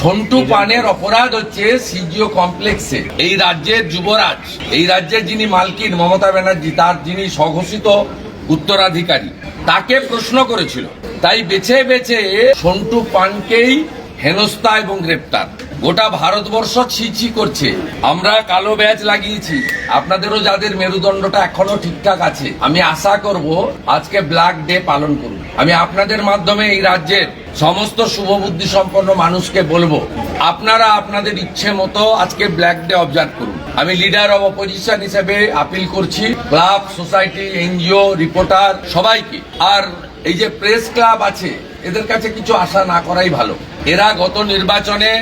সন্টু পানের অপরাধ হচ্ছে সিজিও কমপ্লেক্সে। এই রাজ্যের যুবরাজ এই রাজ্যের যিনি মালকিন মমতা ব্যানার্জি তার যিনি স্বঘোষিত উত্তরাধিকারী তাকে প্রশ্ন করেছিল। তাই বেছে বেছে সন্টু পানকেই হেনস্থা এবং গ্রেপ্তার। গোটা ভারতবর্ষ ছিছি করছে। আমরা কালো ব্যাচ লাগিয়েছি। আপনাদেরও যাদের মেরুদণ্ডটা এখনও ঠিকঠাক আছে, আমি আশা করব আজকে ব্ল্যাক ডে পালন করুন। আমি আপনাদের মাধ্যমে এই রাজ্যের সমস্ত শুভবুদ্ধি সম্পন্ন মানুষকে বলব, আপনারা আপনাদের ইচ্ছে মতো আজকে ব্ল্যাক ডে অবজার্ভ করুন। আমি লিডার অব অপোজিশন হিসেবে আপিল করছি, ক্লাব সোসাইটি এনজিও রিপোর্টার সবাইকে। আর এই যে প্রেস ক্লাব আছে, এদের কাছে কিছু আশা না করাই ভালো। এরা গত নির্বাচনে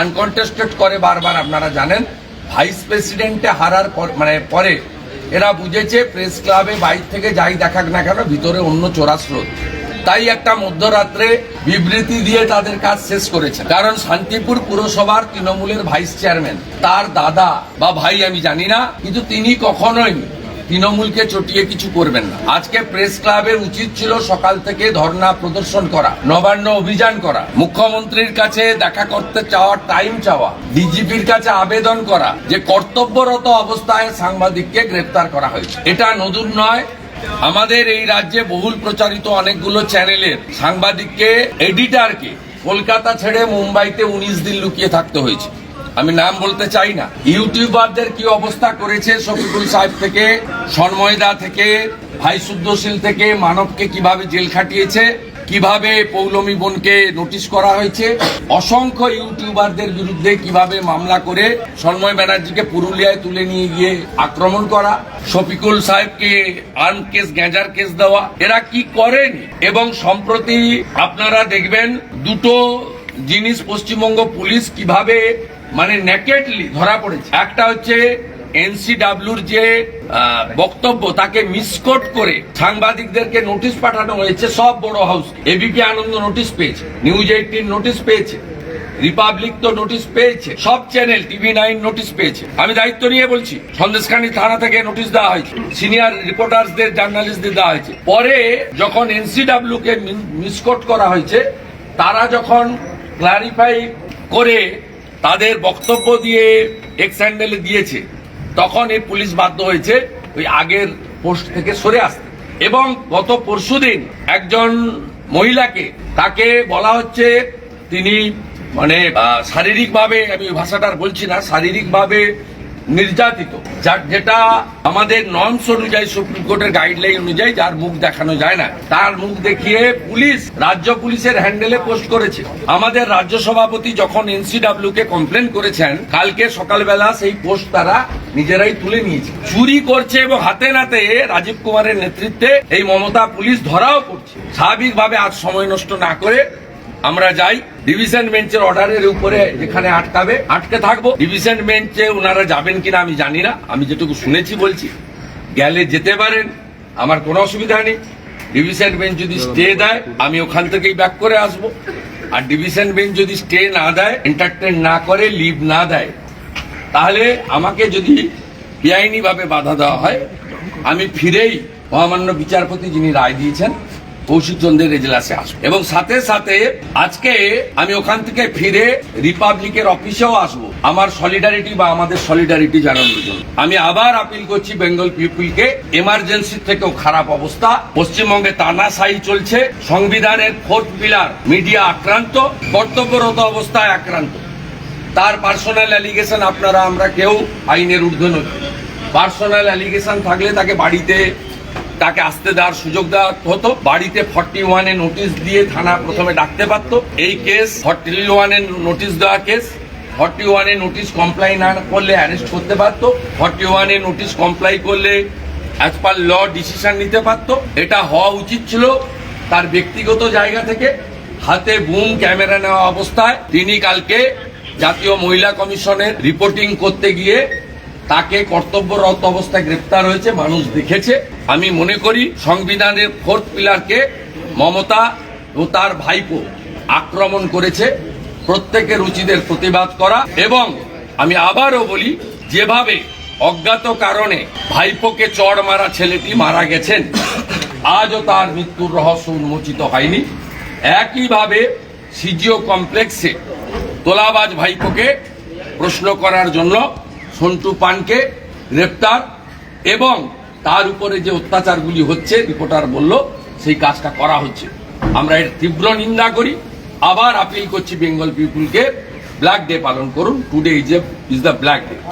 আনকন্টেস্টেড করে বারবার, আপনারা জানেন ভাইস প্রেসিডেন্টে হারার পর মানে পরে এরা বুঝেছে প্রেস ক্লাবে বাইর থেকে যাই দেখাক না কেন, ভিতরে অন্য চোরা স্রোত। তাই একটা মধ্যরাত্রে বিবৃতি দিয়ে তাদের কাজ শেষ করেছে। কারণ শান্তিপুর পুরসভার তৃণমূলের ভাইস চেয়ারম্যান তার দাদা বা ভাই আমি জানি না, কিন্তু তিনি কখনোই তৃণমূলকে চটিয়ে কিছু করবেন না। আজকে প্রেস ক্লাবের উচিত ছিল সকাল থেকে ধর্ণা প্রদর্শন করা, নবান্ন অভিযান করা, মুখ্যমন্ত্রীর কাছে দেখা করতে চাওয়ার টাইম চাওয়া ডিজিপির কাছে আবেদন করা, যে কর্তব্যরত অবস্থায় সাংবাদিককে গ্রেপ্তার করা হয়েছে। এটা নতুন নয়। আমাদের এই রাজ্যে বহুল প্রচারিত অনেকগুলো চ্যানেলের সাংবাদিককে এডিটারকে কলকাতা ছেড়ে মুম্বাইতে উনিশ দিন লুকিয়ে থাকতে হয়েছে। আমি নাম বলতে চাই না। ইউটিউবারদের কি অবস্থা করেছে শফিকুল সাহেব থেকে, সন্ময়দা থেকে ভাই শুদ্ধশীল থেকে, মানবকে কীভাবে জেল খাটিয়েছে, কীভাবে পৌলমী বোনকে নোটিশ করা হয়েছে, অসংখ্য ইউটিউবারদের বিরুদ্ধে কীভাবে মামলা করে সন্ময় ব্যানার্জিকে পুরুলিয়ায় তুলে নিয়ে গিয়ে আক্রমণ করা, শফিকুল সাহেবকে আর্ম কেস গ্যাঁজার কেস দেওয়া, এরা কি করেন? এবং সম্প্রতি আপনারা দেখবেন দুটো জিনিস পশ্চিমবঙ্গ পুলিশ কীভাবে মানে নেকেটলি ধরা পড়েছে। একটা হচ্ছে এনসিডাব্লিউর যে বক্তব্য, তাকে মিসকোট করে সাংবাদিকদেরকে নোটিশ পাঠানো হয়েছে, সব বড় হাউস এবিপি আনন্দ নোটিশ পেয়েছে নিউজ এইটিন নোটিশ পেয়েছে রিপাবলিক তো নোটিশ পেয়েছে, সব চ্যানেল টিভি নাইন নোটিশ পেয়েছে। আমি দায়িত্ব নিয়ে বলছি, সন্দেশখানী থানা থেকে নোটিশ দেওয়া হয়েছে সিনিয়র রিপোর্টার্সদের জার্নালিস্টদের দেওয়া হয়েছে। পরে যখন এনসিডাব্লিউ কে মিসকোট করা হয়েছে, তারা যখন ক্লারিফাই করে তাদের বক্তব্য দিয়ে এক্স হ্যান্ডেলে দিয়েছে। তখন এই পুলিশ বাধ্য হয়েছে ওই আগের পোস্ট থেকে সরে আসতে। এবং গত পরশুদিন একজন মহিলাকে তাকে বলা হচ্ছে তিনি মানে শারীরিকভাবে, আমি ওই ভাষাটা আর বলছি না, শারীরিকভাবে নির্যাতিত। যার যেটা আমাদের নর্মস অনুযায়ী সুপ্রিম কোর্টের গাইডলাইন অনুযায়ী যার মুখ দেখানো যায় না, তার মুখ দেখিয়ে পুলিশ, রাজ্য পুলিশের হ্যান্ডেলে পোস্ট করেছে। আমাদের রাজ্য সভাপতি যখন এনসিডাব্লিউ কে কমপ্লেন করেছেন, কালকে সকালবেলা সেই পোস্ট তারা নিজেরাই তুলে নিয়েছে। চুরি করছে এবং হাতে নাতে রাজীব কুমারের নেতৃত্বে এই মমতা পুলিশ ধরাও করছে। স্বাভাবিকভাবে আজ সময় নষ্ট না করে আমরা যাই ডিভিশন বেঞ্চের অর্ডারের উপরে যেখানে আটকাবে, আটকে থাকব। ডিভিশন বেঞ্চে ওনারা যাবেন কিনা আমি জানি না। আমি যেটুকু শুনেছি, বলছি। গেলে যেতে পারেন, আমার কোনো অসুবিধা নেই। ডিভিশন বেঞ্চ যদি স্টে দেয়, আমি ওখান থেকেই ব্যাক করে আসব। আর ডিভিশন বেঞ্চ যদি স্টে না দেয় এন্টারটেন না করে লিভ না দেয়, তাহলে আমাকে যদি বেআইনি ভাবে বাধা দেওয়া হয়, আমি ফিরেই মহামান্য বিচারপতি যিনি রায় দিয়েছেন কৌশিক চন্দ্রের এজলাসে আসব। এবং সাথে সাথে আজকে আমি ওখান থেকে ফিরে রিপাবলিকের অফিসেও আসব। আমার সলিডারিটি বা আমাদের সলিডারিটি জানানোর জন্য। আমি আবার আপিল করছি বেঙ্গল পিপুলকে এমার্জেন্সি থেকেও খারাপ অবস্থা। পশ্চিমবঙ্গে তানাশাহি চলছে। সংবিধানের ফোর্থ পিলার মিডিয়া আক্রান্ত। কর্তব্যরত অবস্থায় আক্রান্ত। তার পার্সোনাল অ্যালিগেশন আপনারা, আমরা কেউ আইনের ঊর্ধ্বে নই। পার্সোনাল অ্যালিগেশন থাকলে তাকে বাড়িতে তাকে আসতে দেওয়ার সুযোগ দেওয়া হতো। বাড়িতে ফর্টি ওয়ানে নোটিশ দিয়ে থানা প্রথমে ডাকতে পারতো। এই কেস ফর্টি ওয়ানে নোটিশ দেওয়া কেস। ফর্টি ওয়ানে নোটিশ কমপ্লাই না করলে অ্যারেস্ট করতে পারতো। ফর্টি ওয়ানে নোটিশ কমপ্লাই করলে অ্যাজ পার ল ডিসিশন নিতে পারতো। এটা হওয়া উচিত ছিল তার ব্যক্তিগত জায়গা থেকে। হাতে বুম ক্যামেরা নেওয়া অবস্থায়। তিনি কালকে জাতীয় মহিলা কমিশনের রিপোর্টিং করতে গিয়ে তাকে কর্তব্যরত অবস্থায় গ্রেপ্তার হয়েছে, মানুষ দেখেছে। আমি মনে করি সংবিধানের ফোর্থ পিলারকে মমতা ও তার ভাইপো আক্রমণ করেছে, প্রত্যেকের উচিতের প্রতিবাদ করা এবং আমি আবারও বলি, যেভাবে অজ্ঞাত কারণে ভাইপোকে চড় মারা ছেলেটি মারা গেছেন, আজও তার মৃত্যুর রহস্য উন্মোচিত হয়নি। একইভাবে সিজিও কমপ্লেক্সে তোলাবাজ ভাইপোকে প্রশ্ন করার জন্য সন্টু পানকে গ্রেপ্তার এবং তার উপরে যে অত্যাচারগুলি হচ্ছে, রিপোর্টার বলল, সেই কাজটা করা হচ্ছে। আমরা এর তীব্র নিন্দা করি। আবার আপিল করছি বেঙ্গল পিপুলকে। ব্ল্যাক ডে পালন করুন। Today is a is the black day